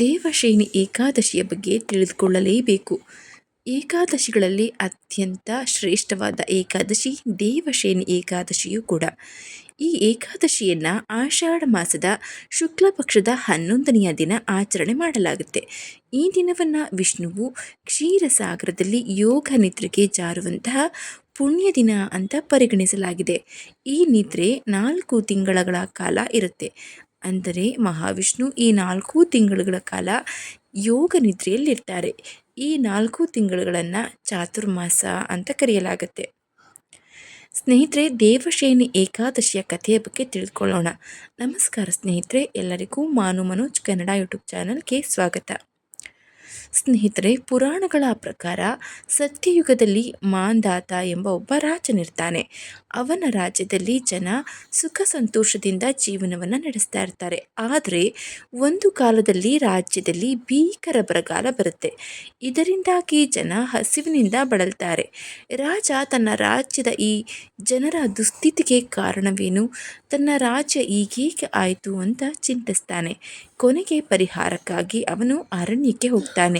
ದೇವಶೇನಿ ಏಕಾದಶಿಯ ಬಗ್ಗೆ ತಿಳಿದುಕೊಳ್ಳಲೇಬೇಕು. ಏಕಾದಶಿಗಳಲ್ಲಿ ಅತ್ಯಂತ ಶ್ರೇಷ್ಠವಾದ ಏಕಾದಶಿ ದೇವಶೇನಿ ಏಕಾದಶಿಯೂ ಕೂಡ. ಈ ಏಕಾದಶಿಯನ್ನು ಆಷಾಢ ಮಾಸದ ಶುಕ್ಲ ಪಕ್ಷದ ಹನ್ನೊಂದನೆಯ ದಿನ ಆಚರಣೆ ಮಾಡಲಾಗುತ್ತೆ. ಈ ದಿನವನ್ನು ವಿಷ್ಣುವು ಕ್ಷೀರಸಾಗರದಲ್ಲಿ ಯೋಗ ನಿದ್ರೆಗೆ ಜಾರುವಂತಹ ಪುಣ್ಯ ದಿನ ಅಂತ ಪರಿಗಣಿಸಲಾಗಿದೆ. ಈ ನಿದ್ರೆ ನಾಲ್ಕು ತಿಂಗಳ ಕಾಲ ಇರುತ್ತೆ. ಅಂದರೆ ಮಹಾವಿಷ್ಣು ಈ ನಾಲ್ಕು ತಿಂಗಳುಗಳ ಕಾಲ ಯೋಗ ನಿದ್ರೆಯಲ್ಲಿರ್ತಾರೆ. ಈ ನಾಲ್ಕು ತಿಂಗಳುಗಳನ್ನು ಚಾತುರ್ಮಾಸ ಅಂತ ಕರೆಯಲಾಗುತ್ತೆ. ಸ್ನೇಹಿತರೆ ದೇವಶೇನಿ ಏಕಾದಶಿಯ ಕಥೆಯ ಬಗ್ಗೆ ತಿಳಿದುಕೊಳ್ಳೋಣ. ನಮಸ್ಕಾರ ಸ್ನೇಹಿತರೆ, ಎಲ್ಲರಿಗೂ ಮಾನು ಮನೋಜ್ ಕನ್ನಡ ಯೂಟ್ಯೂಬ್ ಚಾನಲ್ಗೆ ಸ್ವಾಗತ. ಸ್ನೇಹಿತರೆ, ಪುರಾಣಗಳ ಪ್ರಕಾರ ಸತ್ಯಯುಗದಲ್ಲಿ ಮಾಂದಾತ ಎಂಬ ಒಬ್ಬ ರಾಜನಿರ್ತಾನೆ. ಅವನ ರಾಜ್ಯದಲ್ಲಿ ಜನ ಸುಖ ಸಂತೋಷದಿಂದ ಜೀವನವನ್ನು ನಡೆಸ್ತಾ ಇರ್ತಾರೆ. ಆದರೆ, ಒಂದು ಕಾಲದಲ್ಲಿ ರಾಜ್ಯದಲ್ಲಿ ಭೀಕರ ಬರಗಾಲ ಬರುತ್ತೆ. ಇದರಿಂದಾಗಿ ಜನ ಹಸಿವಿನಿಂದ ಬಳಲ್ತಾರೆ. ರಾಜ ತನ್ನ ರಾಜ್ಯದ ಈ ಜನರ ದುಸ್ಥಿತಿಗೆ ಕಾರಣವೇನು? ತನ್ನ ರಾಜ್ಯ ಈಗೇಕೆ ಆಯಿತು ಅಂತ ಚಿಂತಿಸ್ತಾನೆ. ಕೊನೆಗೆ ಪರಿಹಾರಕ್ಕಾಗಿ ಅವನು ಅರಣ್ಯಕ್ಕೆ ಹೋಗ್ತಾನೆ.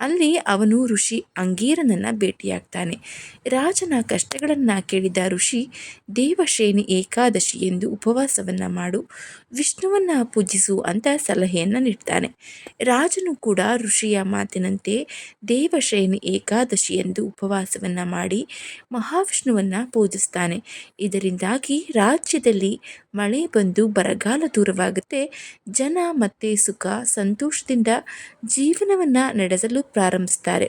ಅಲ್ಲಿ ಅವನು ಋಷಿ ಅಂಗೀರನನ್ನು ಭೇಟಿಯಾಗ್ತಾನೆ. ರಾಜನ ಕಷ್ಟಗಳನ್ನು ಕೇಳಿದ ಋಷಿ, ದೇವಶ್ರೇಣಿ ಏಕಾದಶಿ ಎಂದು ಉಪವಾಸವನ್ನು ಮಾಡು, ವಿಷ್ಣುವನ್ನು ಪೂಜಿಸು ಅಂತ ಸಲಹೆಯನ್ನು ನೀಡ್ತಾನೆ. ರಾಜನು ಕೂಡ ಋಷಿಯ ಮಾತಿನಂತೆ ದೇವಶ್ರೇಣಿ ಏಕಾದಶಿ ಎಂದು ಉಪವಾಸವನ್ನು ಮಾಡಿ ಮಹಾವಿಷ್ಣುವನ್ನು ಪೂಜಿಸ್ತಾನೆ. ಇದರಿಂದಾಗಿ ರಾಜ್ಯದಲ್ಲಿ ಮಳೆ ಬಂದು ಬರಗಾಲ ದೂರವಾಗುತ್ತೆ. ಜನ ಮತ್ತೆ ಸುಖ, ಸಂತೋಷದಿಂದ ಜೀವನವನ್ನು ನಡೆಸಲು ಪ್ರಾರಂಭಿಸ್ತಾರೆ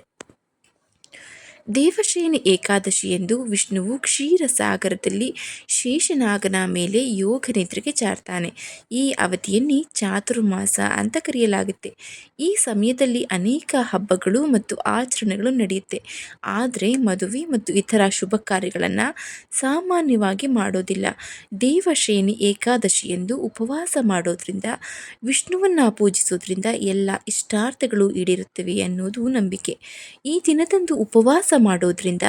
ದೇವಶೇನಿ ಏಕಾದಶಿ ಎಂದು ವಿಷ್ಣುವು ಕ್ಷೀರಸಾಗರದಲ್ಲಿ ಶೇಷನಾಗನ ಮೇಲೆ ಯೋಗ ನಿದ್ರೆಗೆ ಚಾರ್ತಾನೆ ಈ ಅವಧಿಯಲ್ಲಿ ಚಾತುರ್ಮಾಸ ಅಂತ ಕರೆಯಲಾಗುತ್ತೆ. ಈ ಸಮಯದಲ್ಲಿ ಅನೇಕ ಹಬ್ಬಗಳು ಮತ್ತು ಆಚರಣೆಗಳು ನಡೆಯುತ್ತೆ. ಆದರೆ ಮದುವೆ ಮತ್ತು ಇತರ ಶುಭ ಕಾರ್ಯಗಳನ್ನು ಸಾಮಾನ್ಯವಾಗಿ ಮಾಡೋದಿಲ್ಲ. ದೇವಶೇನಿ ಏಕಾದಶಿ ಎಂದು ಉಪವಾಸ ಮಾಡೋದ್ರಿಂದ, ವಿಷ್ಣುವನ್ನು ಪೂಜಿಸೋದ್ರಿಂದ ಎಲ್ಲ ಇಷ್ಟಾರ್ಥಗಳು ಈಡೇರುತ್ತವೆ ಅನ್ನೋದು ನಂಬಿಕೆ. ಈ ದಿನದಂದು ಉಪವಾಸ ಮಾಡೋದ್ರಿಂದ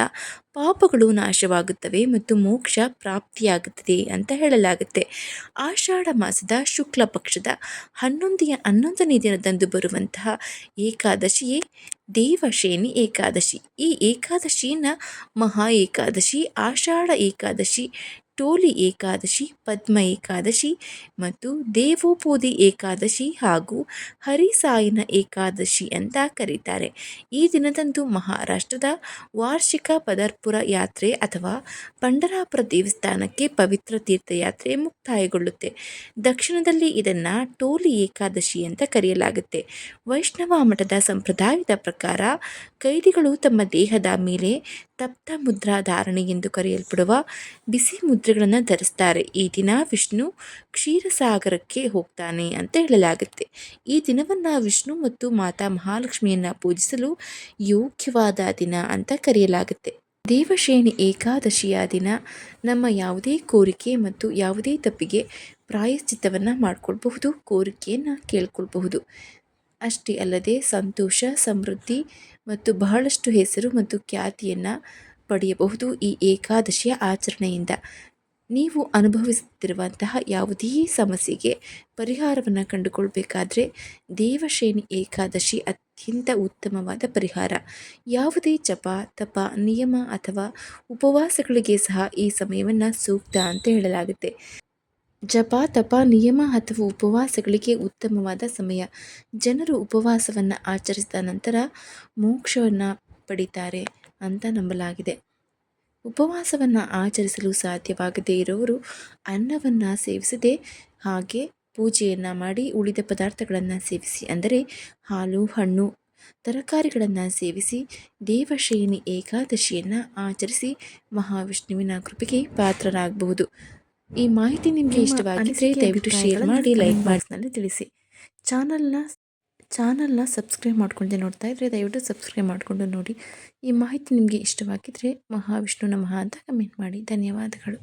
ಪಾಪಗಳು ನಾಶವಾಗುತ್ತವೆ ಮತ್ತು ಮೋಕ್ಷ ಪ್ರಾಪ್ತಿಯಾಗುತ್ತದೆ ಅಂತ ಹೇಳಲಾಗುತ್ತೆ. ಆಷಾಢ ಮಾಸದ ಶುಕ್ಲ ಪಕ್ಷದ ಹನ್ನೊಂದೆಯ ಹನ್ನೊಂದನೇ ದಿನದಂದು ಬರುವಂತಹ ಏಕಾದಶಿಯೇ ದೇವಶೇನಿ ಏಕಾದಶಿ. ಈ ಏಕಾದಶಿಯನ್ನು ಮಹಾ ಏಕಾದಶಿ, ಆಷಾಢ ಏಕಾದಶಿ ಟೋಲಿ ಏಕಾದಶಿ, ಪದ್ಮ ಏಕಾದಶಿ ಮತ್ತು ದೇವೋಪೋದಿ ಏಕಾದಶಿ ಹಾಗೂ ಹರಿಸಾಯಿನ ಏಕಾದಶಿ ಅಂತ ಕರೀತಾರೆ. ಈ ದಿನದಂದು ಮಹಾರಾಷ್ಟ್ರದ ವಾರ್ಷಿಕ ಪದರ್ಪುರ ಯಾತ್ರೆ ಅಥವಾ ಪಂಡರಾಪುರ ದೇವಸ್ಥಾನಕ್ಕೆ ಪವಿತ್ರ ತೀರ್ಥಯಾತ್ರೆ ಮುಕ್ತಾಯಗೊಳ್ಳುತ್ತೆ. ದಕ್ಷಿಣದಲ್ಲಿ ಇದನ್ನು ಟೋಲಿ ಏಕಾದಶಿ ಅಂತ ಕರೆಯಲಾಗುತ್ತೆ. ವೈಷ್ಣವ ಮಠದ ಸಂಪ್ರದಾಯದ ಪ್ರಕಾರ ಕೈದಿಗಳು ತಮ್ಮ ದೇಹದ ಮೇಲೆ ತಪ್ತ ಮುದ್ರಾ ಧಾರಣೆ ಎಂದು ಕರೆಯಲ್ಪಡುವ ಬಿಸಿ ಮುದ್ರೆಗಳನ್ನು ಧರಿಸ್ತಾರೆ. ಈ ದಿನ ವಿಷ್ಣು ಕ್ಷೀರಸಾಗರಕ್ಕೆ ಹೋಗ್ತಾನೆ ಅಂತ ಹೇಳಲಾಗುತ್ತೆ. ಈ ದಿನವನ್ನು ವಿಷ್ಣು ಮತ್ತು ಮಾತಾ ಮಹಾಲಕ್ಷ್ಮಿಯನ್ನು ಪೂಜಿಸಲು ಯೋಗ್ಯವಾದ ದಿನ ಅಂತ ಕರೆಯಲಾಗುತ್ತೆ. ದೇವಶ್ರೇಣಿ ಏಕಾದಶಿಯ ದಿನ ನಮ್ಮ ಯಾವುದೇ ಕೋರಿಕೆ ಮತ್ತು ಯಾವುದೇ ತಪ್ಪಿಗೆ ಪ್ರಾಯಶ್ಚಿತ್ತವನ್ನು ಮಾಡಿಕೊಳ್ಬಹುದು, ಕೋರಿಕೆಯನ್ನು ಕೇಳ್ಕೊಳ್ಬಹುದು. ಅಷ್ಟೇ ಅಲ್ಲದೆ ಸಂತೋಷ, ಸಮೃದ್ಧಿ ಮತ್ತು ಬಹಳಷ್ಟು ಹೆಸರು ಮತ್ತು ಖ್ಯಾತಿಯನ್ನು ಪಡೆಯಬಹುದು ಈ ಏಕಾದಶಿಯ ಆಚರಣೆಯಿಂದ. ನೀವು ಅನುಭವಿಸುತ್ತಿರುವಂತಹ ಯಾವುದೇ ಸಮಸ್ಯೆಗೆ ಪರಿಹಾರವನ್ನು ಕಂಡುಕೊಳ್ಬೇಕಾದ್ರೆ ದೇವಶ್ರೇಣಿ ಏಕಾದಶಿ ಅತ್ಯಂತ ಉತ್ತಮವಾದ ಪರಿಹಾರ. ಯಾವುದೇ ಜಪ, ತಪ, ನಿಯಮ ಅಥವಾ ಉಪವಾಸಗಳಿಗೆ ಸಹ ಈ ಸಮಯವನ್ನು ಸೂಕ್ತ ಅಂತ ಹೇಳಲಾಗುತ್ತೆ. ಜಪ, ತಪ, ನಿಯಮ ಅಥವಾ ಉಪವಾಸಗಳಿಗೆ ಉತ್ತಮವಾದ ಸಮಯ. ಜನರು ಉಪವಾಸವನ್ನು ಆಚರಿಸಿದ ನಂತರ ಮೋಕ್ಷವನ್ನು ಪಡಿತಾರೆ ಅಂತ ನಂಬಲಾಗಿದೆ. ಉಪವಾಸವನ್ನು ಆಚರಿಸಲು ಸಾಧ್ಯವಾಗದೇ ಇರೋರು ಅನ್ನವನ್ನು ಸೇವಿಸದೆ ಹಾಗೆ ಪೂಜೆಯನ್ನು ಮಾಡಿ ಉಳಿದ ಪದಾರ್ಥಗಳನ್ನು ಸೇವಿಸಿ ಅಂದರೆ ಹಾಲು ಹಣ್ಣು ತರಕಾರಿಗಳನ್ನು ಸೇವಿಸಿ ದೇವಶಯನಿ ಏಕಾದಶಿಯನ್ನು ಆಚರಿಸಿ ಮಹಾವಿಷ್ಣುವಿನ ಕೃಪೆಗೆ ಪಾತ್ರರಾಗಬಹುದು. ಈ ಮಾಹಿತಿ ನಿಮಗೆ ಇಷ್ಟವಾಗಿದ್ದರೆ ದಯವಿಟ್ಟು ಶೇರ್ ಮಾಡಿ ಲೈಕ್ ಮಾಡಿ. ತಿಳಿಸಿ. ಚಾನಲ್ನ ಚಾನಲ್ನ ಸಬ್ಸ್ಕ್ರೈಬ್ ಮಾಡ್ಕೊಂಡೆ ನೋಡ್ತಾ ಇದ್ದರೆ ದಯವಿಟ್ಟು ಸಬ್ಸ್ಕ್ರೈಬ್ ಮಾಡಿಕೊಂಡು ನೋಡಿ. ಈ ಮಾಹಿತಿ ನಿಮಗೆ ಇಷ್ಟವಾಗಿದ್ದರೆ ಮಹಾವಿಷ್ಣು ನಮಃ ಅಂತ ಕಮೆಂಟ್ ಮಾಡಿ. ಧನ್ಯವಾದಗಳು.